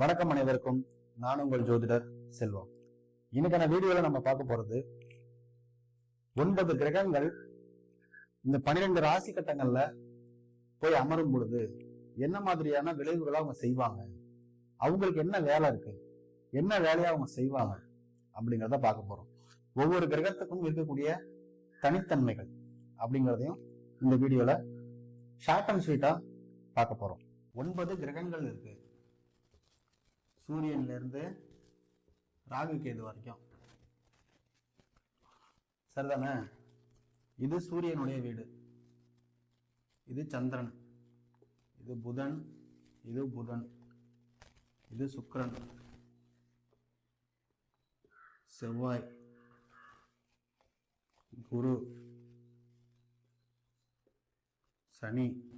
வணக்கம் அனைவருக்கும். நான் உங்கள் ஜோதிடர் செல்வம். இன்னைக்கான வீடியோல நம்ம பார்க்க போறது ஒன்பது கிரகங்கள் இந்த பன்னிரெண்டு ராசி கட்டங்கள்ல போய் அமரும் பொழுது என்ன மாதிரியான விளைவுகளை அவங்க செய்வாங்க? அவங்களுக்கு என்ன வேலை இருக்கு? என்ன வேலையை அவங்க செய்வாங்க? அப்படிங்கிறத பார்க்க போறோம். ஒவ்வொரு கிரகத்துக்கும் இருக்கக்கூடிய தனித்தன்மைகள் அப்படிங்கிறதையும் இந்த வீடியோல ஷார்ட் அண்ட் ஸ்வீட்டா பார்க்க போறோம். ஒன்பது கிரகங்கள் இருக்கு. சூரியன்லேருந்து ராகு கேது வரைக்கும். சரிதானே? இது சூரியனுடைய வீடு. இது சந்திரன். இது புதன். இது புதன். இது சுக்கரன். செவ்வாய். குரு. சனி.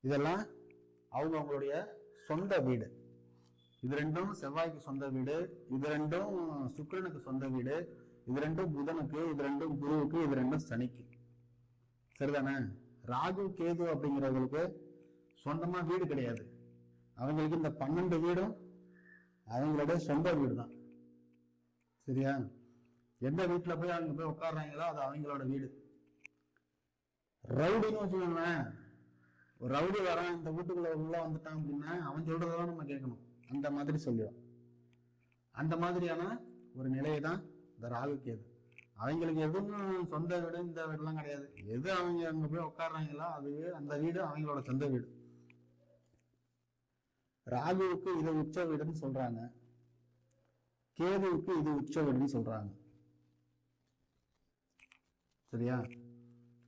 இதெல்லாம் அவங்க அவங்களுடைய சொந்த வீடு. இது ரெண்டும் செவ்வாய்க்கு சொந்த வீடு இது ரெண்டும் சுக்கிரனுக்கு சொந்த வீடு இது ரெண்டும் புதனுக்கு இது ரெண்டும் குருவுக்கு இது ரெண்டும் சனிக்கு. சரிதானே? ராகு கேது அப்படிங்கிறவங்களுக்கு சொந்தமா வீடு கிடையாது. அவங்களுக்கு இந்த பன்னெண்டு வீடும் அவங்களோட சொந்த வீடு தான் சரியா? எந்த வீட்டுல போய் அவங்க போய் உட்காடுறாங்களோ அது அவங்களோட வீடு. ரவுடின்னு வச்சுக்கோங்களேன். ஒரு ரவுடி வரான் இந்த வீட்டுக்குள்ள உள்ள வந்துட்டான் அப்படின்னா அவன் சொல்றதான் நம்ம கேட்கணும். அந்த மாதிரி சொல்லிடும். அந்த மாதிரியான ஒரு நிலையை தான் இந்த ராகு கேது அவங்களுக்கு எதுவும் சொந்த வீடு இந்த வீடுலாம் கிடையாது. எது அவங்க அங்க போய் உட்காடுறாங்களோ அது அந்த வீடு அவங்களோட சொந்த வீடு. ராகுவுக்கு இது உச்ச வீடுன்னு சொல்றாங்க. கேதுவுக்கு இது உச்ச வீடுன்னு சொல்றாங்க. சரியா?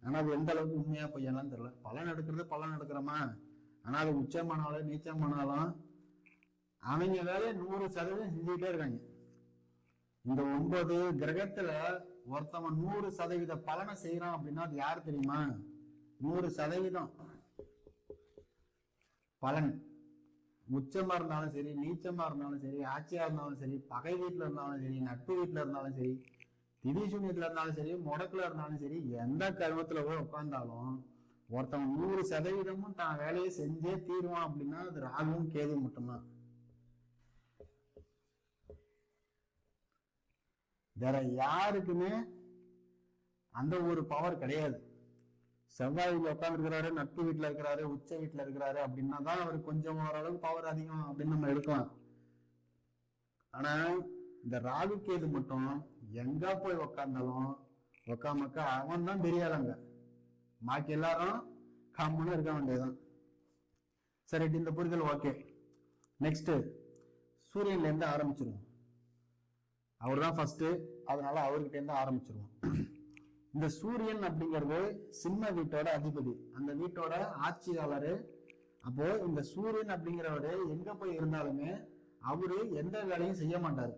ஆனா அது எந்த அளவுக்கு உண்மையா பொய்யெல்லாம் தெரியல. பலன் எடுக்கிறது பலன் எடுக்கிறோமா ஆனா அது உச்சமானாலும் நீச்சமானாலும் அவங்க வேலையை நூறு சதவீதம் செஞ்சுக்கிட்டே இருக்காங்க. இந்த ஒன்பது கிரகத்துல ஒருத்தவன் நூறு சதவீத பலனை செய்யறான் அப்படின்னா அது யார் தெரியுமா? நூறு சதவீதம் பலன். உச்சமா இருந்தாலும் சரி நீச்சமா இருந்தாலும் சரி ஆட்சியா இருந்தாலும் சரி பகை வீட்டுல இருந்தாலும் சரி நட்பு வீட்டுல இருந்தாலும் சரி திடீசூன்யத்துல இருந்தாலும் சரி முடக்குல இருந்தாலும் சரி எந்த கருமத்தில் போய் உட்கார்ந்தாலும் ஒருத்தவன் நூறு சதவீதமும் தான் வேலையை செஞ்சே தீருவான் அப்படின்னா அது ராகுவும் கேது மட்டும்தான். வேற யாருக்குமே அந்த ஒரு பவர் கிடையாது. செவ்வாய் வீட்டுல இருக்கிறாரு நட்பு வீட்டுல இருக்கிறாரு உச்ச வீட்டுல இருக்கிறாரு அப்படின்னா தான் அவருக்கு கொஞ்சம் ஓரளவுக்கு பவர் அதிகம் அப்படின்னு நம்ம எடுக்கலாம். ஆனா இந்த ராகு கேது மட்டும் எங்க போய் உக்காந்தாலும் உக்காமக்க அவன் தான் பெரிய ஆளுங்க மாக்கி எல்லாரும் கம்முன்னு இருக்க வேண்டியதுதான். சரி இந்த புரிதல் ஓகே. நெக்ஸ்ட் சூரியன்ல இருந்து ஆரம்பிச்சிருவோம். அவர் தான் ஃபர்ஸ்ட் அதனால அவர்கிட்ட இருந்து ஆரம்பிச்சிருவோம். இந்த சூரியன் அப்படிங்கிறது சிம்ம வீட்டோட அதிபதி. அந்த வீட்டோட ஆட்சியாளர். அப்போ இந்த சூரியன் அப்படிங்கிறவரு எங்க போய் இருந்தாலுமே அவரு எந்த வேலையும் செய்ய மாட்டாரு.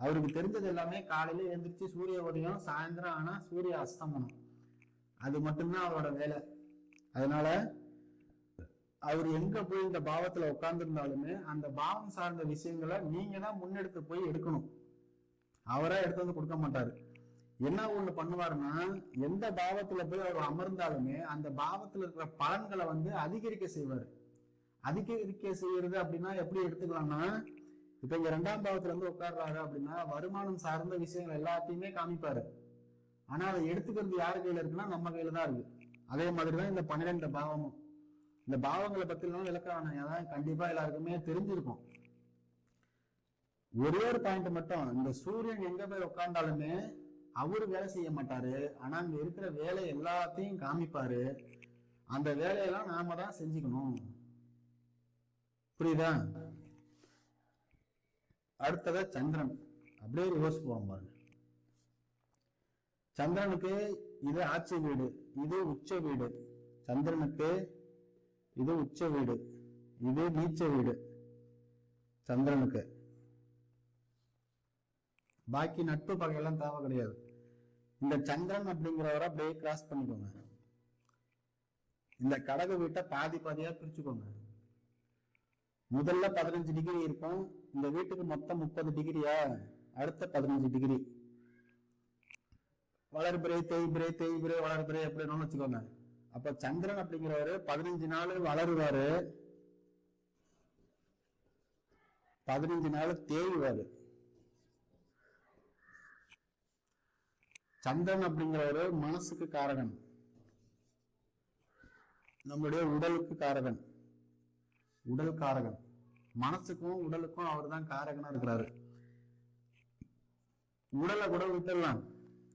அவருக்கு தெரிஞ்சது எல்லாமே காலையில எழுந்திரிச்சு சூரிய உதயம் சாயந்தரம் ஆனா சூரிய அஸ்தமனம். அது மட்டும்தான் அவரோட வேலை. அதனால அவர் எங்க போய் இந்த பாவத்துல உட்கார்ந்துருந்தாலுமே அந்த பாவம் சார்ந்த விஷயங்களை நீங்க தான் முன்னெடுத்து போய் எடுக்கணும். அவரா எடுத்து வந்து கொடுக்க மாட்டாரு. என்ன ஒண்ணு பண்ணுவாருன்னா எந்த பாவத்துல போய் அவர் அமர்ந்தாலுமே அந்த பாவத்துல இருக்கிற பலன்களை வந்து அதிகரிக்க செய்வாரு. அதிகரிக்க செய்யறது அப்படின்னா எப்படி எடுத்துக்கலாம்னா இப்ப இங்க ரெண்டாம் பாவத்துல இருந்து உட்கார்றாரு அப்படின்னா வருமானம் சார்ந்த விஷயங்கள் எல்லாத்தையுமே காமிப்பாரு. ஆனா அதை எடுத்துக்கிறது யாரு கையில இருக்குன்னா நம்ம கையில தான் இருக்கு. அதே மாதிரிதான் இந்த பன்னிரெண்டு பாவமும். இந்த பாவங்களை பத்திலாம் விளக்கம் அதான் கண்டிப்பா எல்லாருக்குமே தெரிஞ்சிருக்கும். ஒரே ஒரு பாயிண்ட் மட்டும் இந்த சூரியன் எங்க போய் உட்கார்ந்தாலுமே அவரு வேலை செய்ய மாட்டாரு. ஆனா அங்க இருக்கிற வேலை எல்லாத்தையும் காமிப்பாரு. அந்த வேலையெல்லாம் நாம தான் செஞ்சுக்கணும். புரியுதா? அடுத்தது சந்திரன். அப்படியே ரிவர்ஸ் போறோம் பாருங்க. சந்திரனுக்கு இது ஆட்சி வீடு இது உச்ச வீடு. சந்திரனுக்கு இது உச்ச வீடு இது நீச்ச வீடு. சந்திரனுக்கு. பாக்கி நட்பு பகையெல்லாம் தேவை கிடையாது. இந்த சந்திரன் அப்படிங்கிறவரை அப்படியே கிராஸ் பண்ணிக்கோங்க. இந்த கடகு வீட்டை பாதி பாதியா பிரிச்சுக்கோங்க. முதல்ல பதினஞ்சு டிகிரி இருக்கும். இந்த வீட்டுக்கு மொத்தம் முப்பது டிகிரியா அடுத்த பதினஞ்சு டிகிரி வளர்பிரே தேய்பிரே தேய்பிரே வளர்பிரே அப்படின்னு வச்சுக்கோங்க. அப்ப சந்திரன் அப்படிங்கிறவரு பதினஞ்சு நாள் வளருவாரு. பதினஞ்சு நாள் தேய்வாரு. சந்திரன் அப்படிங்கிறவரு மனசுக்கு காரகன். நம்மளுடைய உடலுக்கு காரகன். உடல் காரகன் மனசுக்கும் உடலுக்கும் அவர் தான் காரகனா இருக்கிறாரு. உடலை கூட விட்டுடலாம்.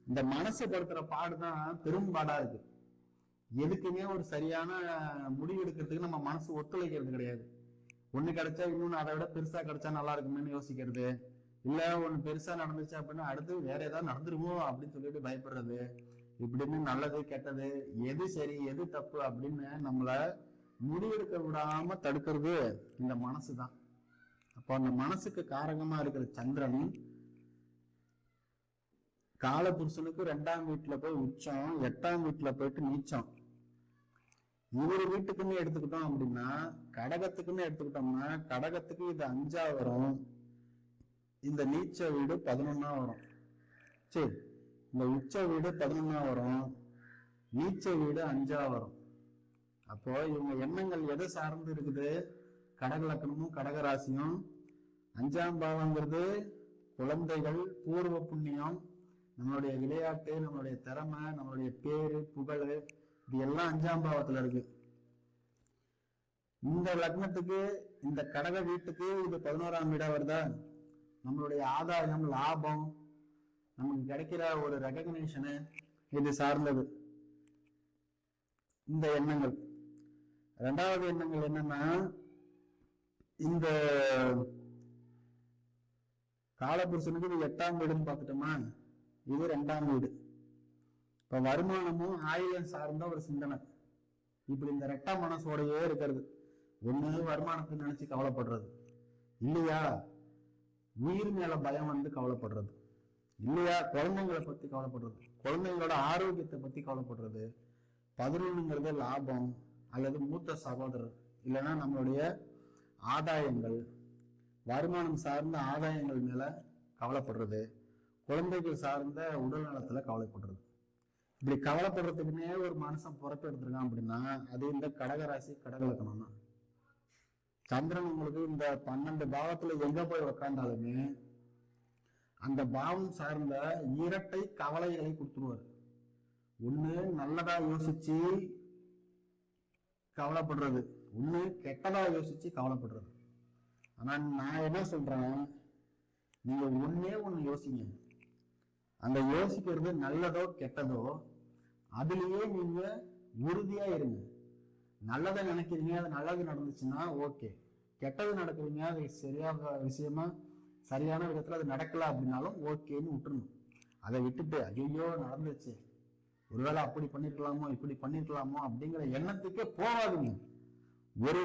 இந்த மனசு படுத்துற பாடுதான் பெரும்பாடா இருக்கு. எதுக்குமே ஒரு சரியான முடிவு எடுக்கிறதுக்கு நம்ம மனசு ஒத்துழைக்கிறது கிடையாது. ஒண்ணு கிடைச்சா இன்னொன்னு அதை விட பெருசா கிடைச்சா நல்லா இருக்குமேன்னு யோசிக்கிறது. இல்ல ஒண்ணு பெருசா நடந்துச்சு அப்படின்னா அடுத்து வேற ஏதாவது நடந்துருமோ அப்படின்னு சொல்லிட்டு பயப்படுறது. இப்படின்னு நல்லது கெட்டது எது சரி எது தப்பு அப்படின்னு நம்மள முடிவெடுக்க விடாம தடுக்கிறது இந்த மனசு தான் அப்போ அந்த மனசுக்கு காரகமா இருக்கிற சந்திரன் காலபுருஷனுக்கு ரெண்டாம் வீட்டுல போய் உச்சம் எட்டாம் வீட்டுல போயிட்டு நீச்சம். இவர் வீட்டுக்குன்னு எடுத்துக்கிட்டோம் அப்படின்னா கடகத்துக்குன்னு எடுத்துக்கிட்டோம்னா கடகத்துக்கு இது அஞ்சா வரும். இந்த நீச்ச வீடு பதினொன்னா வரும். சரி இந்த உச்ச வீடு பதினொன்னா வரும். நீச்ச வீடு அஞ்சா வரும். அப்போ இவங்க எண்ணங்கள் எதை சார்ந்து இருக்குது? கடகலக்கணமும் கடகராசியும். அஞ்சாம் பாவங்கிறது குழந்தைகள் பூர்வ புண்ணியம் நம்மளுடைய விளையாட்டு நம்மளுடைய திறமை நம்மளுடைய பேரு புகழ் இது எல்லாம் அஞ்சாம் பாவத்துல இருக்கு. இந்த லக்னத்துக்கு இந்த கடக வீட்டுக்கு இது பதினோராம் வீடா வருதா? நம்மளுடைய ஆதாயம் லாபம் நமக்கு கிடைக்கிற ஒரு ரெகக்னேஷனு இது சார்ந்தது. இந்த எண்ணங்கள். ரெண்டாவது எண்ணங்கள் என்னன்னா இந்த காலபுருஷனுக்கு இது எட்டாம் வீடுன்னு பார்த்துட்டோமா? இது ரெண்டாம் வீடு. இப்ப வருமானமும் ஆயுதம் சார்ந்த ஒரு சிந்தனை. இப்படி இந்த ரெட்டா மனசோடையே இருக்கிறது. ஒண்ணு வருமானத்தை நினைச்சு கவலைப்படுறது. இல்லையா? உயிர் மேல பயம் வந்து கவலைப்படுறது. இல்லையா? குழந்தைங்களை பத்தி கவலைப்படுறது. குழந்தைங்களோட ஆரோக்கியத்தை பத்தி கவலைப்படுறது. பதினொன்னுங்கிறது லாபம். அல்லது மூத்த சகோதரர். இல்லைன்னா நம்மளுடைய ஆதாயங்கள் வருமானம் சார்ந்த ஆதாயங்கள் மேல கவலைப்படுறது குழந்தைகள் சார்ந்த உடல் நலத்துல கவலைப்படுறது. இப்படி கவலைப்படுறதுக்குன்னே ஒரு மனுஷன் பொறப்பு எடுத்திருக்கான் அப்படின்னா அது இந்த கடகராசி கடகலக்கணம் தான் சந்திரன் உங்களுக்கு இந்த பன்னெண்டு பாவத்துல எங்க போய் உக்காந்தாலுமே அந்த பாவம் சார்ந்த இரட்டை கவலைகளை கொடுத்துருவாரு. ஒண்ணு நல்லதா யோசிச்சு கவலைப்படுறது. ஒன்று கெட்டதாக யோசிச்சு கவலைப்படுறது. ஆனால் நான் என்ன சொல்றேன் நீங்க ஒன்னே ஒன்று யோசிங்க. அந்த யோசிக்கிறது நல்லதோ கெட்டதோ அதுலேயே நீங்க உறுதியா இருங்க. நல்லதை நினைக்கிறீங்க அது நல்லது நடந்துச்சுன்னா ஓகே. கெட்டது நடக்கிறீங்க அது சரியாக விஷயமா சரியான விதத்துல அது நடக்கல அப்படின்னாலும் ஓகேன்னு விட்டுருணும் அதை விட்டுட்டு ஐயோ நடந்துச்சு ஒருவேளை அப்படி பண்ணிருக்கலாமோ இப்படி பண்ணிருக்கலாமோ அப்படிங்கிற எண்ணத்துக்கே போகாதுங்க ஒரு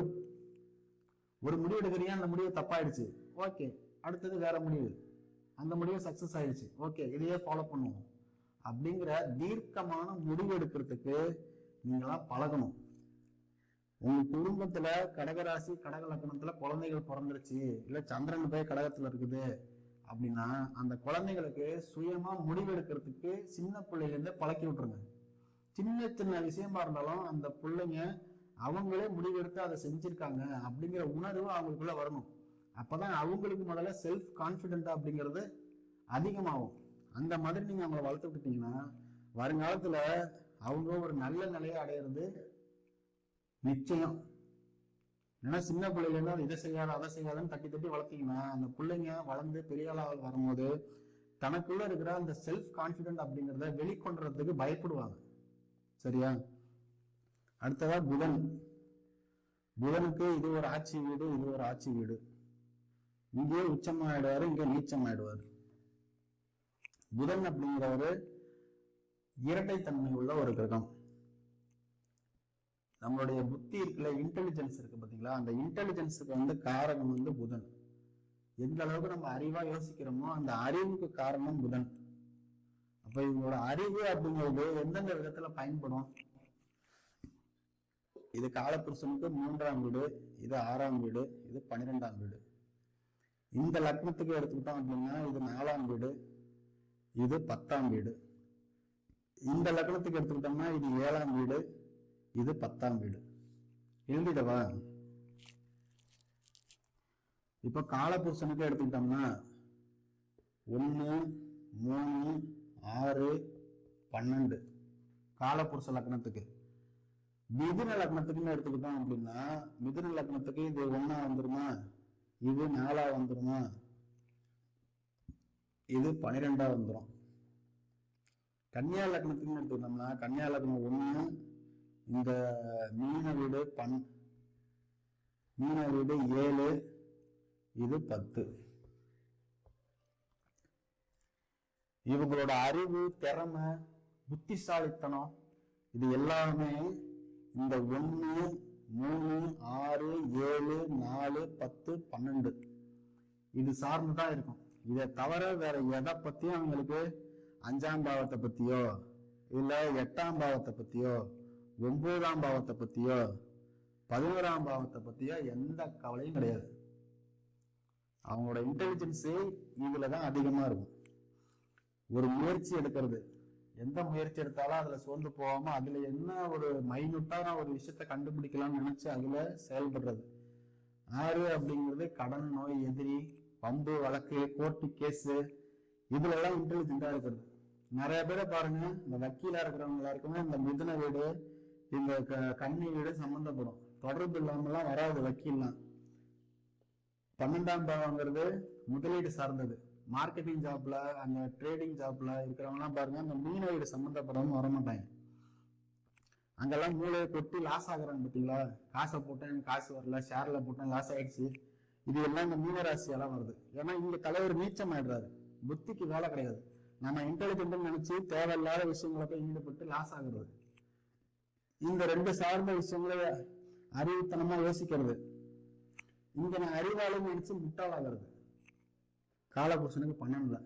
ஒரு முடிவு எடுக்கிறியா அந்த முடிவு தப்பாயிடுச்சு. ஓகே அடுத்தது வேற முடிவு. அந்த முடிவு சக்சஸ் ஆயிடுச்சு. ஓகே இதையே ஃபாலோ பண்ணுவோம். அப்படிங்கிற தீர்க்கமான முடிவு எடுக்கிறதுக்கு நீங்களாம் பழகணும். உங்க குடும்பத்துல கடகராசி கடக லக்கணத்துல குழந்தைகள் பிறந்துருச்சு. இல்ல சந்திரன் போய் கடகத்துல இருக்குது. அப்படின்னா அந்த குழந்தைங்களுக்கு சுயமா முடிவெடுக்கிறதுக்கு சின்ன பிள்ளைல பழக்கி விட்டுருங்க. சின்ன சின்ன விஷயமா இருந்தாலும் அந்த பிள்ளைங்க அவங்களே முடிவெடுத்து அதை செஞ்சிருக்காங்க அப்படிங்கிற உணர்வு அவங்களுக்குள்ள வரணும். அப்பதான் அவங்களுக்கு முதல்ல செல்ஃப் கான்ஃபிடென்ட் அப்படிங்கிறது அதிகமாகும். அந்த மாதிரி நீங்க அவங்கள வளர்த்து விட்டுட்டீங்கன்னா வருங்காலத்துல அவங்க ஒரு நல்ல நிலையை அடையிறது நிச்சயம். ஏன்னா சின்ன பிள்ளைங்க இதை செய்யாத அதை செய்யாதன்னு தட்டி தட்டி வளர்த்தீங்கன்னா அந்த பிள்ளைங்க வளர்ந்து பெரிய அளவில் வரும்போது தனக்குள்ள இருக்கிற அந்த செல்ஃப் கான்பிடென்ட் அப்படிங்கிறத வெளிக்கொண்டுறதுக்கு பயப்படுவாங்க. சரியா? அடுத்ததா புதன். புதனுக்கு இது ஒரு ஆட்சி வீடு இது ஒரு ஆட்சி வீடு. இங்கே உச்சம் ஆயிடுவாரு இங்க நீச்சம் ஆயிடுவாரு புதன் அப்படிங்கிறவரு இரட்டைத்தன்மை உள்ள ஒரு கிரகம். நம்மளுடைய புத்தி இருக்குல்ல இன்டெலிஜென்ஸ் இருக்கு பார்த்தீங்களா அந்த இன்டெலிஜென்ஸுக்கு வந்து காரணம் வந்து புதன். எந்த அளவுக்கு நம்ம அறிவா யோசிக்கிறோமோ அந்த அறிவுக்கு காரணம் புதன். அப்ப இவங்களோட அறிவு அப்படிங்கிறது எந்தெந்த விதத்துல பயன்படும்? இது காலப்புருஷனுக்கு மூன்றாம் வீடு இது ஆறாம் வீடு இது பன்னிரெண்டாம் வீடு. இந்த லக்னத்துக்கு எடுத்துக்கிட்டோம் அப்படின்னா இது நாலாம் வீடு இது பத்தாம் வீடு. இந்த லக்னத்துக்கு எடுத்துக்கிட்டோம்னா இது ஏழாம் வீடு இது பத்தாம் வீடு. எழுதிடவா? இப்போ காலபுருஷனுக்கு எடுத்துக்கிட்டோம்னா ஒன்று மூணு ஆறு பன்னெண்டு. காலபுருஷ லக்னத்துக்கு. மிதுன லக்னத்துக்குன்னு எடுத்துக்கிட்டோம் அப்படின்னா மிதுன லக்னத்துக்கு இது ஒன்னா வந்துருமா? இது நாலா வந்துருமா? இது பனிரெண்டா வந்துடும் கன்னியா லக்னத்துக்குன்னு எடுத்துக்கிட்டோம்னா கன்னியா லக்னம் ஒன்று இந்த மீன வீடு பன் மீன வீடு ஏழு இது பத்து. இவங்களோட அறிவு திறமை புத்திசாலித்தனம் இது எல்லாமே இந்த ஒன்று மூணு ஆறு ஏழு நாலு பத்து பன்னெண்டு. இது சார்ந்து தான் இருக்கும். இதை தவிர வேற எதை பத்தியும் அவங்களுக்கு அஞ்சாம் பாவத்தை பத்தியோ இல்ல எட்டாம் பாவத்தை பத்தியோ ஒன்பதாம் பாவத்தை பத்தியோ பதினோராம் பாவத்தை பத்தியோ எந்த கவலையும் கிடையாது. அவங்களோட இன்டெலிஜென்ஸு இதுல தான் அதிகமா இருக்கும். ஒரு முயற்சி எடுக்கிறது. எந்த முயற்சி எடுத்தாலும் அதுல சோர்ந்து போகாம அதுல என்ன ஒரு மைனூட்டான ஒரு விஷயத்த கண்டுபிடிக்கலாம்னு நினைச்சு அதுல செயல்படுறது. ஆறு அப்படிங்கிறது கடன் நோய் எதிரி பம்பு வழக்கு கோர்ட்டு கேஸு இதுல எல்லாம் இன்டெலிஜென்டா இருக்கிறது. நிறைய பேரை பாருங்க இந்த வக்கீலா இருக்கிறவங்க எல்லாருக்குமே இந்த மிதுன வீடு இந்த க- சம்பந்தப்படும். தொடர்பு இல்லாமலாம் வராது வக்கீல்லாம் பன்னெண்டாம் பாவங்கிறது முதலீடு சார்ந்தது. மார்க்கெட்டிங் ஜாப்ல அந்த ட்ரேடிங் ஜாப்ல இருக்கிறவங்கலாம் பாருங்க அந்த மீனவீடு சம்மந்தப்படாம வர மாட்டாங்க அங்கெல்லாம் மூளையை கொட்டி லாஸ் ஆகுறாங்க பார்த்தீங்களா காசை போட்டேன் எனக்கு காசு வரல ஷேர்ல போட்டேன் லாஸ் ஆயிடுச்சு. இது எல்லாம் இந்த மீனராசியெல்லாம் வருது. ஏன்னா இங்க தலைவர் நீச்சம் ஆயிடுறாரு புத்திக்கு வேலை கிடையாது. நம்ம இன்டெலிஜென்ட் நினைச்சு தேவையில்லாத விஷயங்களை போய் ஈடுபட்டு லாஸ் ஆகுறது. இந்த ரெண்டு சார்ந்த விஷயங்களை அறிவுத்தனமா யோசிக்கிறது. இங்க நான் அறிவாளும் நினைச்சு முட்டாளாகிறது காலபுருஷனுக்கு பன்னெண்டுல.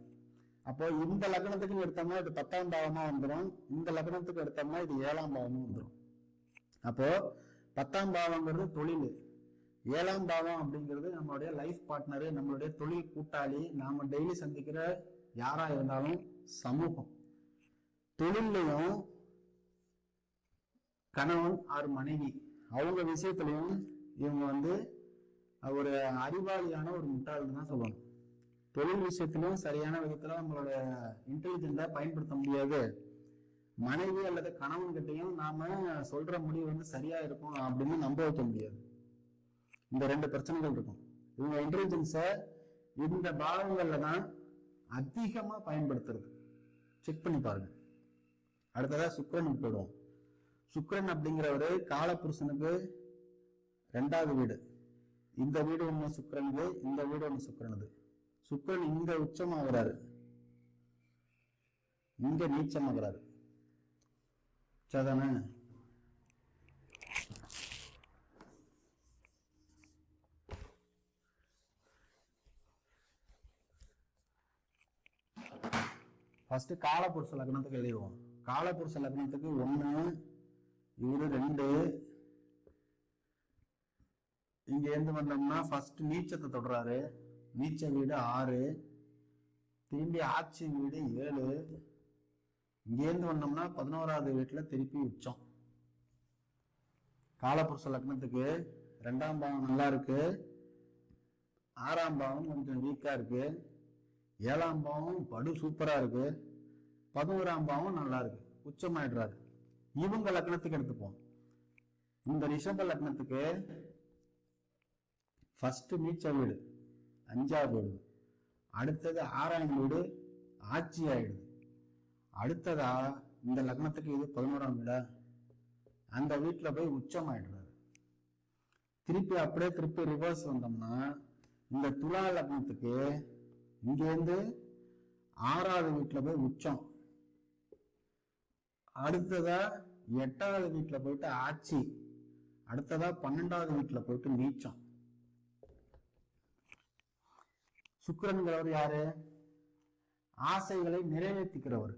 அப்போ இந்த லக்னத்துக்கு எடுத்தோம்னா இது பத்தாம் பாவமா வந்துடும் இந்த லக்னத்துக்கு எடுத்தோம்னா இது ஏழாம் பாவமா வந்துடும் அப்போ பத்தாம் பாவங்கிறது தொழில். ஏழாம் பாவம் அப்படிங்கிறது நம்மளுடைய லைஃப் பார்ட்னரு நம்மளுடைய தொழில் கூட்டாளி. நாம டெய்லி சந்திக்கிற யாரா இருந்தாலும் சமூகம். தொழில்லையும் கணவன் ஆறு மனைவி. அவங்க விஷயத்துலையும் இவங்க வந்து ஒரு அறிவாளியான ஒரு முட்டாள்னு தான் சொல்லணும். தொழில் விஷயத்திலும் சரியான விதத்துல நம்மளோட இன்டெலிஜென்ட்டை பயன்படுத்த முடியாது. மனைவி அல்லது கணவன் கிட்டையும் நாம சொல்ற முடிவு வந்து சரியா இருக்கும் அப்படின்னு நம்ப வைக்க முடியாது. இந்த ரெண்டு பிரச்சனைகள் இருக்கும். இவங்க இன்டெலிஜென்ஸை இந்த பாகங்கள்ல தான் அதிகமா பயன்படுத்துறது. செக் பண்ணி பாருங்க. அடுத்ததா சுக்கிரனுக்கு போயிடுவோம் சுக்கரன் அப்படிங்கிறவரு காலபுருஷனுக்கு ரெண்டாவது வீடு. இந்த வீடு ஒண்ணு சுக்கிரனுது இந்த வீடு ஒண்ணு சுக்கரனுது சுக்கிரன் இங்க உச்சமாகிறாரு. இங்க நீச்சமாகிறாரு. சரிதானே ஃபர்ஸ்ட் காலபுருஷ லக்னத்துக்கு எழுதிடுவோம். காலபுருஷ லக்னத்துக்கு ஒன்று இவர் ரெண்டு. இங்க இருந்து வந்தோம்னா ஃபர்ஸ்ட் நீச்சத்தை தொடுறாரு. நீச்ச வீடு ஆறு. திரும்பி ஆட்சி வீடு ஏழு. இங்கேருந்து வந்தோம்னா பதினோராவது வீட்டில் திருப்பி உச்சம். காலப்புருஷ லக்னத்துக்கு ரெண்டாம் பாவம் நல்லா இருக்கு. ஆறாம் பாவம் கொஞ்சம் வீக்காக இருக்கு. ஏழாம் பாவம் படு சூப்பராக இருக்கு. பதினோராம் பாவம் நல்லா இருக்கு. உச்சமாயிடுறாரு. இவங்க லக்னத்துக்கு எடுத்துப்போம். இந்த ரிஷப லக்னத்துக்கு ஃபர்ஸ்ட் நீச்ச வீடு அஞ்சாவது வீடு அடுத்தது ஆறாம் வீடு ஆட்சி ஆயிடுது அடுத்ததா இந்த லக்னத்துக்கு இது பதினோராம் வீடா? அந்த வீட்டில் போய் உச்சம் ஆயிடுறாரு திருப்பி அப்படியே திருப்பி ரிவர்ஸ் வந்தோம்னா இந்த துலா லக்னத்துக்கு இங்கேருந்து ஆறாவது வீட்டில் போய் உச்சம். அடுத்ததா எட்டாவது வீட்டில் போயிட்டு ஆட்சி. அடுத்ததா பன்னெண்டாவது வீட்டில் போயிட்டு நீச்சம். சுக்கரன்கிறவர் யாரு? ஆசைகளை நிறைவேற்றிக்கிறவர்.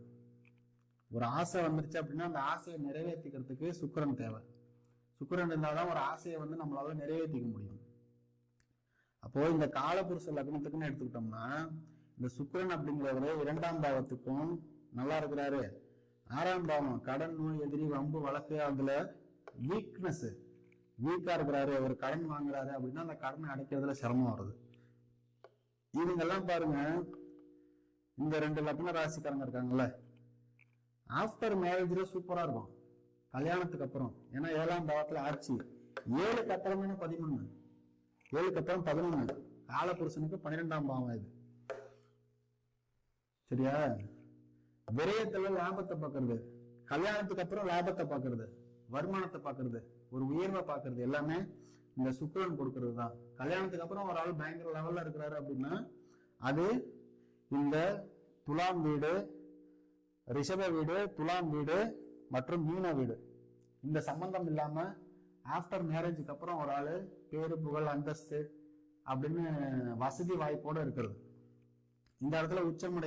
ஒரு ஆசை வந்துருச்சு அப்படின்னா அந்த ஆசையை நிறைவேற்றிக்கிறதுக்கு சுக்கிரன் தேவை. சுக்கரன் இருந்தால்தான் ஒரு ஆசையை வந்து நம்மளால நிறைவேற்றிக்க முடியும். அப்போ இந்த காலபுருஷ லக்னத்துக்குன்னு எடுத்துக்கிட்டோம்னா இந்த சுக்கிரன் அப்படிங்கிறவரு இரண்டாம் பாவத்துக்கும் நல்லா இருக்கிறாரு. ஆறாம் பாவம் கடன் நோய் எதிரி வம்பு வழக்கு அதுல வீக்னஸ் வீக்கா இருக்கிறாரு அவர் கடன் வாங்குறாரு அப்படின்னா அந்த கடனை அடைக்கிறதுல சிரமம் வருது. இவங்கெல்லாம் பாருங்க இந்த ரெண்டு லக்ன ராசிக்காரங்க இருக்காங்கல்ல ஆஃப்டர் மேரேஜ்ல சூப்பரா இருக்கும். கல்யாணத்துக்கு அப்புறம் ஏன்னா ஏழாம் பாவத்துல ஆட்சி. ஏழு கத்திரமே பதிமூணு ஏழு அப்புறம் பதினொன்று காலபுருஷனுக்கு பன்னிரெண்டாம் பாவம் இது. சரியா? விரயத்துல லாபத்தை பார்க்கறது கல்யாணத்துக்கு அப்புறம் லாபத்தை பார்க்கறது வருமானத்தை பார்க்கறது ஒரு உயர்வை பார்க்கறது எல்லாமே இந்த சுக்கிரன் கொடுக்கறது தான் கல்யாணத்துக்கு அப்புறம் ஒரு ஆள் பயங்கர லெவல்ல இருக்கிறாரு அப்படின்னா அது இந்த துலாம் வீடு ரிஷப வீடு துலாம் வீடு மற்றும் மீன வீடு. இந்த சம்பந்தம் இல்லாம ஆஃப்டர் மேரேஜுக்கு அப்புறம் ஒரு ஆள் பேரு புகழ் அந்தஸ்து அப்படின்னு வசதி வாய்ப்போட இருக்கிறது. இந்த இடத்துல உச்சம்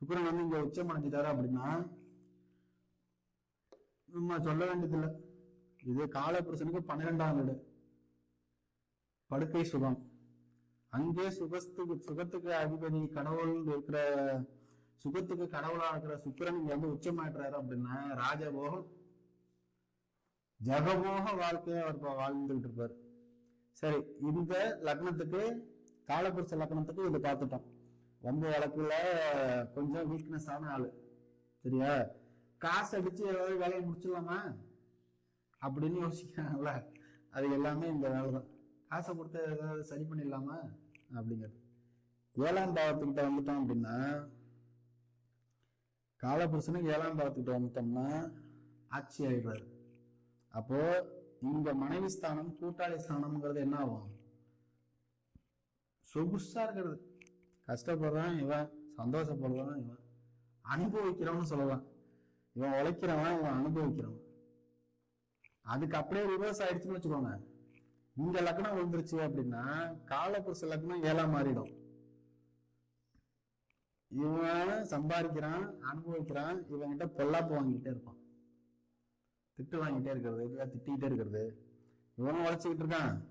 சுக்கரன் வந்து இங்க உச்சம் அடைஞ்சிட்டாரு அப்படின்னா நம்ம சொல்ல வேண்டியதில்லை. இது காலபுருஷனுக்கு பன்னிரெண்டாம் வீடு. படுக்கை சுகம். அங்கே சுகத்துக்கு சுகத்துக்கு அதிபதி கடவுள் இருக்கிற சுகத்துக்கு கடவுளா இருக்கிற சுக்கரன் இங்க வந்து உச்சமாட்டுறாரு அப்படின்னா ராஜபோகம் ஜகபோக வாழ்க்கையை அவர் வாழ்ந்துகிட்டு இருப்பார். சரி இந்த லக்னத்துக்கு காலபுருஷ லக்னத்துக்கு இதை பார்த்துட்டோம். வந்த வழக்குல கொஞ்சம் வீக்னஸ் ஆன ஆள். சரியா? காசு அடிச்சு ஏதாவது வேலையை முடிச்சிடலாமா? அப்படின்னு யோசிக்கிறாங்கல்ல. அது எல்லாமே இந்த வேலை தான் காசை கொடுத்து ஏதாவது சரி பண்ணிடலாமா? அப்படிங்கிறது. ஏழாம் பாவத்துக்கிட்ட வந்துட்டோம் அப்படின்னா காலபுருஷனுக்கு ஏழாம் பாவத்துக்கிட்ட வந்துட்டோம்னா ஆட்சி ஆயிடுறாரு. அப்போ இங்க மனைவி ஸ்தானம் கூட்டாளி ஸ்தானம்ங்கிறது என்ன ஆகும்? சொகுசா இருக்கிறது. கஷ்டப்படுறான் இவன் சந்தோஷப்படுறான் இவன். அனுபவிக்கிறவன்னு சொல்லலாம். இவன் உழைக்கிறவன் இவன் அனுபவிக்கிறவன். அதுக்கு அப்படியே ரிவர்ஸ் ஆயிடுச்சுன்னு வச்சுக்கோங்க. இந்த லக்னம் விழுந்துருச்சு அப்படின்னா காலபுருஷ லக்னம் ஏழாம் மாறிடும். இவன் சம்பாதிக்கிறான் அனுபவிக்கிறான் இவன்கிட்ட பொல்லாப்பு வாங்கிக்கிட்டே இருப்பான். திட்டு வாங்கிட்டே இருக்கிறது இல்ல திட்டிக்கிட்டே இருக்கிறது. இவனும் உழைச்சிக்கிட்டு இருக்கான்.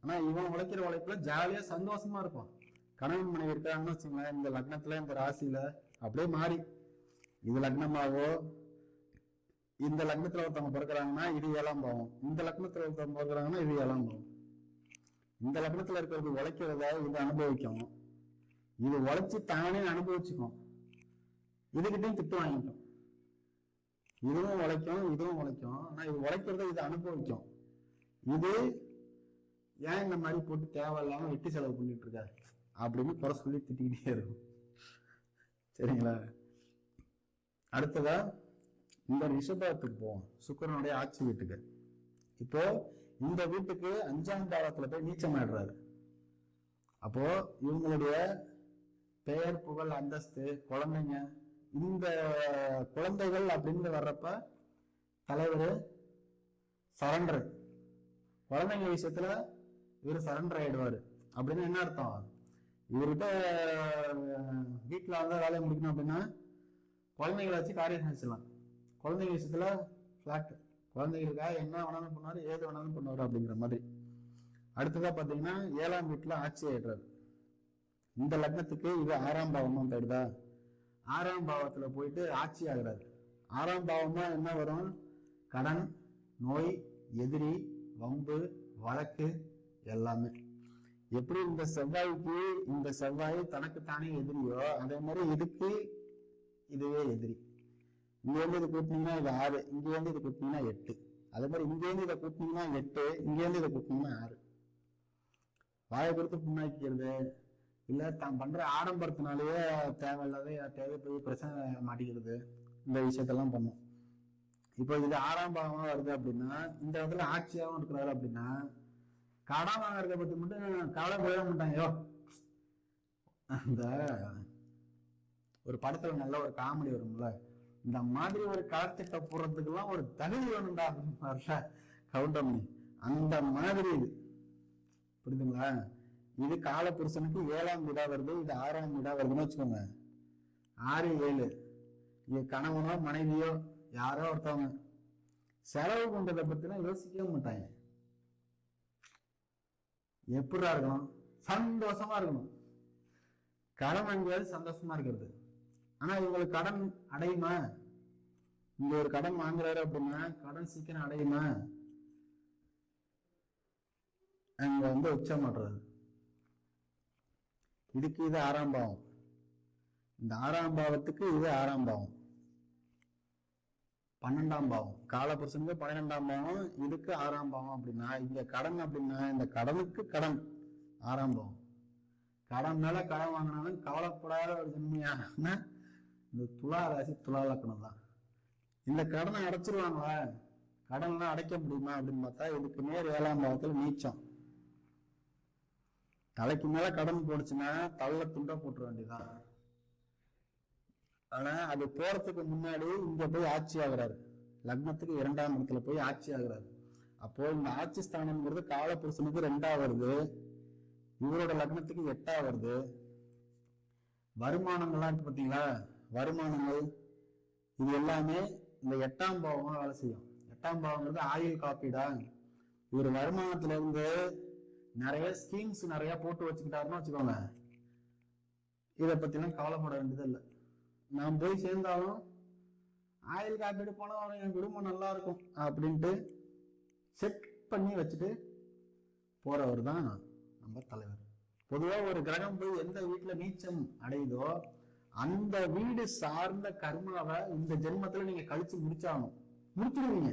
ஆனா இவன் உழைக்கிற உழைப்புல ஜாலியா சந்தோஷமா இருப்பான். கணவன் மனைவி இருக்காங்கன்னு வச்சுங்களேன் இந்த லக்னத்துல இந்த ராசியில அப்படியே மாறி. இது லக்னமாவோ இந்த லக்னத்துல ஒருத்தவங்க பிறக்கிறாங்கன்னா இது ஏழாம் பாவம். இந்த லக்னத்துல ஒருத்தவங்க பிறக்கிறாங்கன்னா இது ஏழாம் பாவம். இந்த லக்னத்துல இருக்கிறது உழைக்கிறத இது அனுபவிக்கும். இது உழைச்சி தானே அனுபவிச்சுக்கும். இதுகிட்டையும் திட்டு வாங்கிக்கும். இதுவும் உழைக்கும் இதுவும் உழைக்கும். ஆனா இது உழைக்கிறத இது அனுபவிக்கும். இது ஏன் இந்த மாதிரி போட்டு தேவையில்லாம வெட்டி செலவு பண்ணிட்டு இருக்காரு அப்படின்னு குறை சொல்லி திட்டிக்கிட்டே இருக்கும். சரிங்களா? அடுத்ததா இந்த ரிஷபத்துக்கு போவோம். சுக்கிரனுடைய ஆட்சி வீட்டுக்கு. இப்போ இந்த வீட்டுக்கு அஞ்சாம் பாவத்துல போய் நீச்சம் ஆடுறாரு அப்போ இவங்களுடைய பெயர் புகழ் அந்தஸ்து குழந்தைங்க இந்த குழந்தைகள் அப்படின்னு வர்றப்ப தலைவர் சரண்டர். குழந்தைங்க விஷயத்துல இவர் சரண்டர் ஆயிடுவாரு. அப்படின்னு என்ன அர்த்தம்? இவர்கிட்ட வீட்டில் வந்து வேலையை முடிக்கணும் அப்படின்னா குழந்தைங்களை வச்சு காரியம் செஞ்சிடலாம். குழந்தைங்க விஷயத்துல ஃப்ளாட்டு குழந்தைகளுக்காக என்ன வேணாலும் பண்ணுவார் ஏது வேணாலும் பண்ணுவாரு அப்படிங்கிற மாதிரி. அடுத்ததாக பார்த்தீங்கன்னா ஏழாம் வீட்டில் ஆட்சி ஆயிடுறாரு. இந்த லக்னத்துக்கு இது ஆறாம் பாவமாக போயிடுதா? ஆறாம் பாவத்தில் போயிட்டு ஆட்சி ஆகுறாரு. ஆறாம் பாவமா என்ன வரும்? கடன் நோய் எதிரி வம்பு வழக்கு எல்லாமே. எப்படி இந்த செவ்வாய்க்கு இந்த செவ்வாய் தனக்கு தானே எதிரியோ அதே மாதிரி இதுக்கு இதுவே எதிரி. இங்க இருந்து இதை கூட்டினீங்கன்னா இது ஆறு இங்க இருந்து இதை கூட்டினீங்கன்னா எட்டு. அதே மாதிரி இங்க இருந்து இதை கூட்டினீங்கன்னா எட்டு இங்க இருந்து இதை கூட்டினீங்கன்னா ஆறு. வாயை கொடுத்து புண்ணாக்கிறது இல்ல தான் பண்ற ஆடம்பரத்தினாலேயே தேவையில்லாத யார்கிட்டயாவது போய் பிரச்சனை மாட்டிக்கிறது. இந்த விஷயத்தெல்லாம் பண்ணும். இப்போ இது ஆறாம் பாவமா வருது அப்படின்னா இந்த இடத்துல ஆட்சியாகவும் இருக்கிறாரு அப்படின்னா கடன் வாங்குறத பத்தி மட்டும் கவலை போயிட மாட்டாங்க. யோ. அந்த ஒரு படத்துல நல்ல ஒரு காமெடி வரும்ல. இந்த மாதிரி ஒரு களத்திட்ட போறதுக்கெல்லாம் ஒரு தகுதி வேணும்டா அப்படின்னு கவுண்டமணி. அந்த மாதிரி இது. புரியுதுங்களா? இது காலபுருஷனுக்கு ஏழாம் வீடா வருது இது ஆறாம் வீடா வருதுன்னு வச்சுக்கோங்க. ஆறு ஏழு. இது கணவனோ மனைவியோ யாரோ ஒருத்தவங்க. செலவு பண்றதை பத்திலாம் யோசிக்கவே மாட்டாங்க. எப்படா இருக்கணும்? சந்தோஷமா இருக்கணும். கடன் வாங்கியாவது சந்தோஷமா இருக்கிறது. ஆனா இவங்களுக்கு கடன் அடையுமா? இங்க ஒரு கடன் வாங்குறாரு அப்படின்னா கடன் சீக்கிரம் அடையுமா? அங்க வந்து உச்சம் பண்றது இதுக்கு இது ஆறாம் பாவம். இந்த ஆறாம் பாவத்துக்கு இது ஆறாம் பாவம். பன்னெண்டாம் பாவம். காலபுருஷனுக்கு பன்னிரெண்டாம் பாவம் இதுக்கு ஆறாம் பாவம் அப்படின்னா இங்க கடன் அப்படின்னா இந்த கடனுக்கு கடன். ஆறாம் பாவம். கடன் மேல கடன் வாங்கினாலும் கவலைப்படாத ஒரு ஜென்மையான இந்த துலா ராசி துலா லக்கணம் தான். இந்த கடனை அடைச்சிருவாங்களா? கடன்லாம் அடைக்க முடியுமா அப்படின்னு பார்த்தா இதுக்கு நேர் ஏழாம் பாவத்தில் நீச்சம். தலைக்கு மேல கடன் போடுச்சுன்னா தள்ள துண்டா போட்டுற வேண்டியதான் ஆனா அது போறதுக்கு முன்னாடி இங்க போய் ஆட்சி ஆகிறாரு. லக்னத்துக்கு இரண்டாம் இடத்துல போய் ஆட்சி ஆகுறாரு. அப்போ இந்த ஆட்சி ஸ்தானம்ங்கிறது காலபுருஷனுக்கு ரெண்டா வருது. இவரோட லக்னத்துக்கு எட்டா வருது. வருமானங்கள்லாம் இருக்கு பாத்தீங்களா? வருமானங்கள் இது எல்லாமே இந்த எட்டாம் பாவமா வேலை செய்யும். எட்டாம் பாவங்கிறது ஆயுள் காப்பீடா. இவர் வருமானத்துல இருந்து நிறைய ஸ்கீம்ஸ் நிறைய போட்டு வச்சுக்கிட்டாருன்னு வச்சுக்கோங்க. இதை பத்திலாம் கவலைப்பட வேண்டியது இல்லை நான் போய் சேர்ந்தாலும் ஆயில் காப்பீடு போனா அவன் என் குடும்பம் நல்லா இருக்கும் அப்படின்ட்டு செட் பண்ணி வச்சுட்டு போறவர் தான் நம்ம தலைவர். பொதுவா ஒரு கிரகம் போய் எந்த வீட்டுல நீச்சம் அடையுதோ அந்த வீடு சார்ந்த கர்மாவை இந்த ஜென்மத்துல நீங்க கழிச்சு முடிச்சாகணும். முடிச்சிடுவீங்க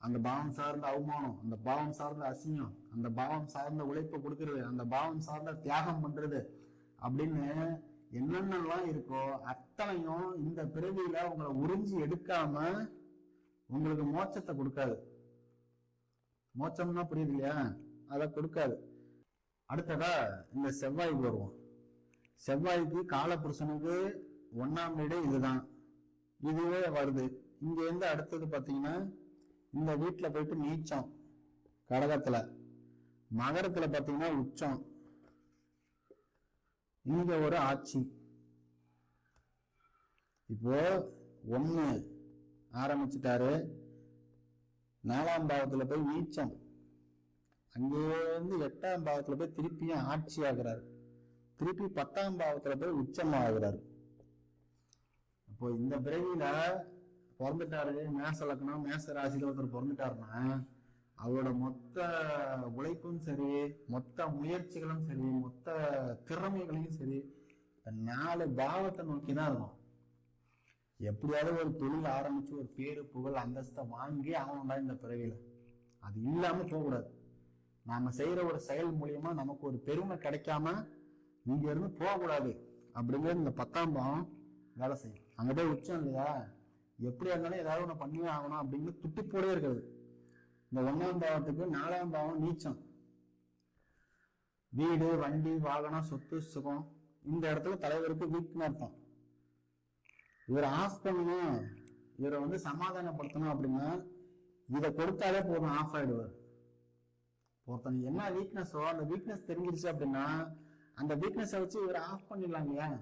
அந்த பாவம் சார்ந்த அவமானம் அந்த பாவம் சார்ந்த அசிங்கம் அந்த பாவம் சார்ந்த உழைப்பை கொடுக்கறது அந்த பாவம் சார்ந்த தியாகம் பண்றது அப்படின்னு என்னென்னலாம் இருக்கோ அத்தனையும் இந்த பிறவியில உங்களை உறிஞ்சி எடுக்காம உங்களுக்கு மோட்சத்தை கொடுக்காது. மோட்சம்னா புரியுது இல்லையா அதை கொடுக்காது. அடுத்ததா இந்த செவ்வாய்க்கு வருவோம். செவ்வாய்க்கு காலபுருஷனுக்கு ஒன்னாம் வீடு இதுதான். இதுவே வருது. இங்க இருந்து அடுத்தது பாத்தீங்கன்னா இந்த வீட்டுல போயிட்டு நீச்சம் கடகத்துல. மகரத்துல பாத்தீங்கன்னா உச்சம். இங்க ஒரு ஆட்சி. இப்போ ஒன்று ஆரம்பிச்சிட்டாரு. நாலாம் பாவத்துல போய் நீச்சம். அங்கேருந்து எட்டாம் பாவத்துல போய் திருப்பியும் ஆட்சி ஆகிறார். திருப்பி பத்தாம் பாவத்துல போய் உச்சம் ஆகுறாரு. அப்போ இந்த பிறவியில பிறந்துட்டாரு. மேச லக்னம் மேச ராசியில ஒருத்தர் பிறந்துட்டாருன்னா அவரோட மொத்த உழைப்பும் சரி மொத்த முயற்சிகளும் சரி மொத்த திறமைகளையும் சரி நாலு பாவத்தை நோக்கி தான் இருக்கும். எப்படியாவது ஒரு தொழில் ஆரம்பிச்சு ஒரு பேரு புகழ் அந்தஸ்தை வாங்கி ஆகணும்டா இந்த பிறவியில. அது இல்லாம போகக்கூடாது. நாம செய்யற ஒரு செயல் மூலியமா நமக்கு ஒரு பெருமை கிடைக்காம இங்க இருந்து போகக்கூடாது அப்படிங்கிறது இந்த பத்தாம் பாவம் வேலை செய்யும். அங்க போய் உச்சம் இல்லையா? எப்படியா இருந்தாலும் ஏதாவது ஒண்ணு பண்ணியே ஆகணும் அப்படின்னு துட்டிப்போடே இருக்கிறது. இந்த ஒன்னாம் பாவத்துக்கு நாலாம் பாவம் நீச்சம். வீடு வண்டி வாகனம் சொத்து சுகம். இந்த இடத்துல தலைவருக்கு வீக்னு அர்த்தம். இவரை ஆஃப் பண்ணணும். இவரை வந்து சமாதானப்படுத்தணும் அப்படின்னா இதை கொடுத்தாலே போதும் ஆஃப் ஆயிடுவார். ஒருத்தனுக்கு என்ன வீக்னஸோ அந்த வீக்னஸ் தெரிஞ்சிருச்சு அப்படின்னா அந்த வீக்னஸை வச்சு இவரை ஆஃப் பண்ணிடலாம் இல்லையா?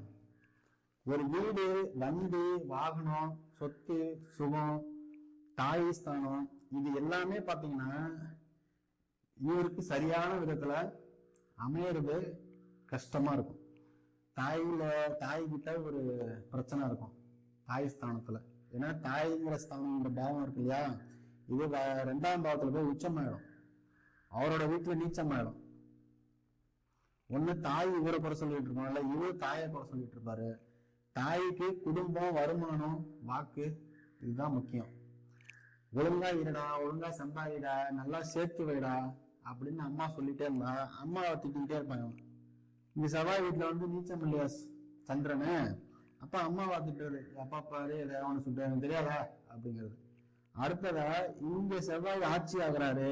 ஒரு வீடு வண்டி வாகனம் சொத்து சுகம் தாய் ஸ்தானம் இது எல்லாமே பார்த்தீங்கன்னா இவருக்கு சரியான விதத்துல அமையறது கஷ்டமா இருக்கும். தாயில தாய் கிட்ட ஒரு பிரச்சனை இருக்கும். தாய் ஸ்தானத்துல. ஏன்னா தாய்ங்கிற ஸ்தானங்கிற பாவம் இருக்கு இல்லையா? இது ரெண்டாம் பாவத்துல போய் உச்சமாயிடும். அவரோட வீட்டுல நீச்சமாயிடும். ஒண்ணு தாய் இவரை குறை சொல்லிட்டு இருக்கோம் இல்ல இவர் தாயை குறை சொல்லிட்டு இருப்பாரு. தாய்க்கு குடும்பம் வருமானம் வாக்கு இதுதான் முக்கியம். ஒழுங்கா இருடா ஒழுங்கா சம்பாதிடா நல்லா சேர்த்து வைடா அப்படின்னு அம்மா சொல்லிட்டே இருந்தா அம்மாவை திட்டிக்கிட்டே இருப்பாங்க. இங்க செவ்வாய் வீட்டுல வந்து நீச்சம் இல்லையா சந்திரனு அப்ப அம்மாவை திட்டுறது அப்பா பாரு ஏதாவது ஒண்ணு சொல்லிட்டு எனக்கு தெரியாதா? அப்படிங்கிறது. அடுத்ததா இங்க செவ்வாய் ஆட்சி ஆகுறாரு.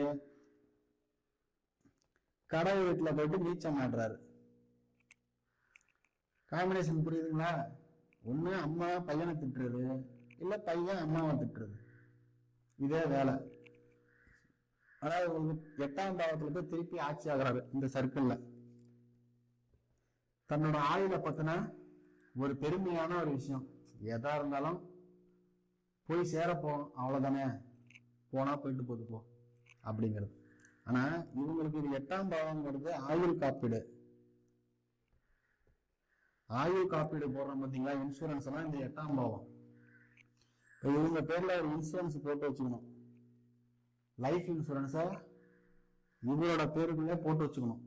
கடவுள் வீட்டுல போயிட்டு நீச்சம் ஆடுறாரு காம்பினேஷன் புரியுதுங்களா? ஒண்ணு அம்மா பையனை திட்டுறது இல்ல பையன் அம்மாவை திட்டுறது. இதே வேலை. அதாவது உங்களுக்கு எட்டாம் பாவத்துல போய் திருப்பி ஆட்சி ஆகிறாரு இந்த சர்க்கிள்ல தன்னோட ஆயுத பத்தின ஒரு பெருமையான ஒரு விஷயம். எதா இருந்தாலும் போய் சேரப்போம் அவ்வளவுதானே? போனா போயிட்டு போகுது போ. அப்படிங்கிறது. ஆனா இவங்களுக்கு இது எட்டாம் பாவங்கிறது ஆயுள் காப்பீடு. ஆயுள் காப்பீடு போடுறோம் பார்த்தீங்களா இன்சூரன்ஸ் எல்லாம் இந்த எட்டாம் பாவம். இவங்க பேர்ல ஒரு இன்சூரன்ஸ் போட்டு வச்சுக்கணும். லைஃப் இன்சூரன்ஸை இவரோட பேருக்குள்ளே போட்டு வச்சுக்கணும்.